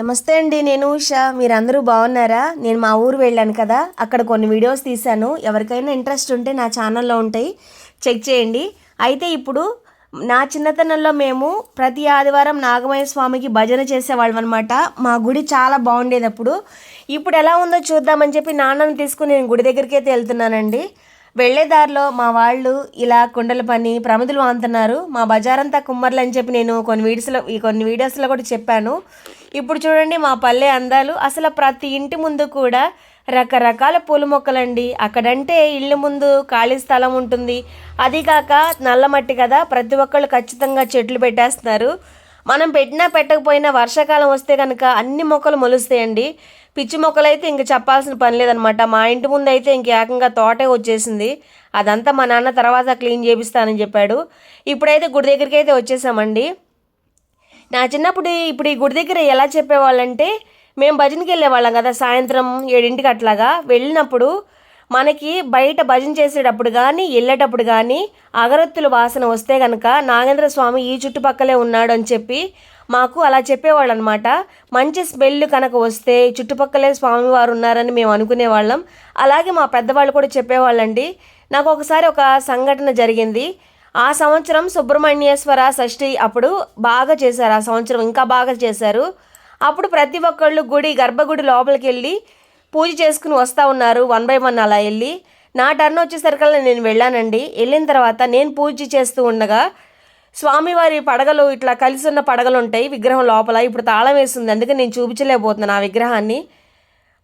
నమస్తే అండి నేను ఉషా. మీరందరూ బాగున్నారా? నేను మా ఊరు వెళ్ళాను కదా అక్కడ కొన్ని వీడియోస్ తీశాను. ఎవరికైనా ఇంట్రెస్ట్ ఉంటే నా ఛానల్లో ఉంటాయి చెక్ చేయండి. అయితే ఇప్పుడు నా చిన్నతనంలో మేము ప్రతి ఆదివారం నాగమయ్య స్వామికి భజన చేసేవాళ్ళం అనమాట మా గుడి చాలా బాగుండేది అప్పుడు. ఇప్పుడు ఎలా ఉందో చూద్దామని చెప్పి నాన్నని తీసుకుని నేను గుడి దగ్గరికి అయితే వెళ్తున్నానండి. వెళ్ళే దారిలో మా వాళ్ళు ఇలా కుండల పని ప్రమిదలు వాంతున్నారు. మా బజారంతా కుమ్మర్లు అని చెప్పి నేను కొన్ని వీడియోస్లో ఈ కొన్ని వీడియోస్లో కూడా చెప్పాను. ఇప్పుడు చూడండి మా పల్లె అందాలు. అసలు ప్రతి ఇంటి ముందు కూడా రకరకాల పూల మొక్కలండి. అక్కడంటే ఇళ్ళ ముందు ఖాళీ స్థలం ఉంటుంది. అది కాక నల్లమట్టి కదా ప్రతి ఒక్కళ్ళు ఖచ్చితంగా చెట్లు పెట్టేస్తున్నారు. మనం పెట్టినా పెట్టకపోయినా వర్షాకాలం వస్తే కనుక అన్ని మొక్కలు మొలుస్తాయండి. పిచ్చి మొక్కలైతే ఇంక చెప్పాల్సిన పని లేదనమాట మా ఇంటి ముందు అయితే ఇంక ఏకంగా తోటే వచ్చేసింది. అదంతా మా నాన్న తర్వాత క్లీన్ చేపిస్తానని చెప్పాడు. ఇప్పుడైతే గుడి దగ్గరికి అయితే వచ్చేసామండి. నా చిన్నప్పుడు ఇప్పుడు ఈ గుడి దగ్గర ఎలా చెప్పేవాళ్ళంటే మేము భజనకి వెళ్ళేవాళ్ళం కదా సాయంత్రం ఏడింటికి అట్లాగా. వెళ్ళినప్పుడు మనకి బయట భజన చేసేటప్పుడు కానీ వెళ్ళేటప్పుడు కానీ అగరొత్తుల వాసన వస్తే కనుక నాగేంద్ర స్వామి ఈ చుట్టుపక్కలే ఉన్నాడు అని చెప్పి మాకు అలా చెప్పేవాళ్ళు అనమాట మంచి స్మెల్ కనుక వస్తే చుట్టుపక్కలే స్వామివారు ఉన్నారని మేము అనుకునేవాళ్ళం. అలాగే మా పెద్దవాళ్ళు కూడా చెప్పేవాళ్ళండి. నాకు ఒకసారి ఒక సంఘటన జరిగింది. ఆ సంవత్సరం సుబ్రహ్మణ్యేశ్వర షష్ఠి అప్పుడు బాగా చేశారు. ఆ సంవత్సరం ఇంకా బాగా చేశారు. అప్పుడు ప్రతి ఒక్కళ్ళు గుడి గర్భగుడి లోపలికి వెళ్ళి పూజ చేసుకుని వస్తూ ఉన్నారు వన్ బై వన్ అలా వెళ్ళి. నా టర్న్ వచ్చేసరికల్లా నేను వెళ్ళానండి. వెళ్ళిన తర్వాత నేను పూజ చేస్తూ ఉండగా స్వామివారి పడగలు ఇట్లా కలిసి ఉన్న పడగలు ఉంటాయి విగ్రహం లోపల. ఇప్పుడు తాళం వేస్తుంది అందుకే నేను చూపించలేకపోతున్నాను ఆ విగ్రహాన్ని.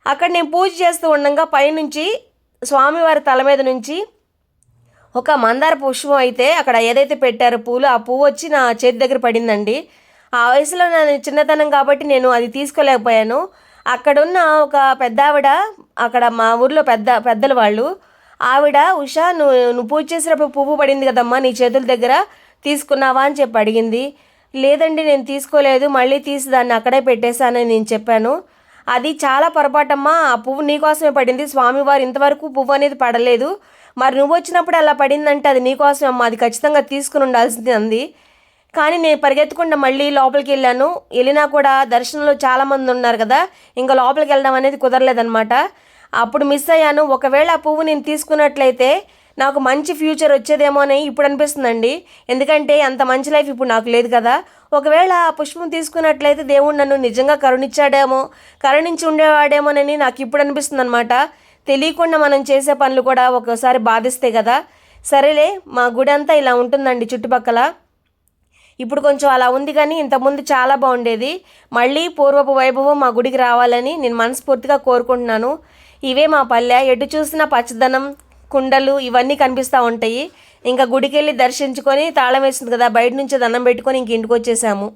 అక్కడ నేను పూజ చేస్తూ ఉండగా పైనుంచి స్వామివారి తల మీద నుంచి ఒక మందార పుష్పం అయితే అక్కడ ఏదైతే పెట్టారో పూలు ఆ పువ్వు వచ్చి నా చేతి దగ్గర పడిందండి. ఆ వయసులో నేను చిన్నతనం కాబట్టి నేను అది తీసుకోలేకపోయాను. అక్కడున్న ఒక పెద్ద ఆవిడ అక్కడ మా ఊర్లో పెద్ద పెద్దల వాళ్ళు ఆవిడ ఉషా నువ్వు నువ్వు పూజ చేసినప్పుడు పువ్వు పడింది కదమ్మా నీ చేతుల దగ్గర తీసుకున్నావా? అని చెప్పి అడిగింది. లేదండి నేను తీసుకోలేదు మళ్ళీ తీసి దాన్ని అక్కడే పెట్టేశానని నేను చెప్పాను. అది చాలా పొరపాటమ్మా ఆ పువ్వు నీకోసమే పడింది స్వామివారు ఇంతవరకు పువ్వు అనేది పడలేదు. మరి నువ్వు వచ్చినప్పుడు అలా పడిందంటే అది నీకోసమే అమ్మా అది ఖచ్చితంగా తీసుకుని ఉండాల్సింది అంది. కానీ నేను పరిగెత్తకుండా మళ్ళీ లోపలికి వెళ్ళాను. వెళ్ళినా కూడా దర్శనంలో చాలామంది ఉన్నారు కదా ఇంకా లోపలికి వెళ్ళడం అనేది కుదరలేదనమాట అప్పుడు మిస్ అయ్యాను. ఒకవేళ ఆ పువ్వు నేను తీసుకున్నట్లయితే నాకు మంచి ఫ్యూచర్ వచ్చేదేమో అని ఇప్పుడు అనిపిస్తుందండి. ఎందుకంటే అంత మంచి లైఫ్ ఇప్పుడు నాకు లేదు కదా. ఒకవేళ ఆ పుష్పం తీసుకున్నట్లయితే దేవుడు నన్ను నిజంగా కరుణించాడేమో కరుణించి ఉండేవాడేమోనని నాకు ఇప్పుడు అనిపిస్తుంది అనమాట తెలియకుండా మనం చేసే పనులు కూడా ఒక్కోసారి బాధిస్తాయి కదా. సరేలే మా గుడి అంతా ఇలా ఉంటుందండి చుట్టుపక్కల. ఇప్పుడు కొంచెం అలా ఉంది కానీ ఇంతకుముందు చాలా బాగుండేది. మళ్ళీ పూర్వపు వైభవం మా గుడికి రావాలని నేను మనస్ఫూర్తిగా కోరుకుంటున్నాను. ఇవే మా పల్లె. ఎటు చూసినా పచ్చదనం కుండలు ఇవన్నీ కనిపిస్తూ ఉంటాయి. ఇంకా గుడికి వెళ్ళి దర్శించుకొని తాళం వేసింది కదా బయట నుంచి దండం పెట్టుకొని ఇంక ఇంటికి వచ్చేసాము.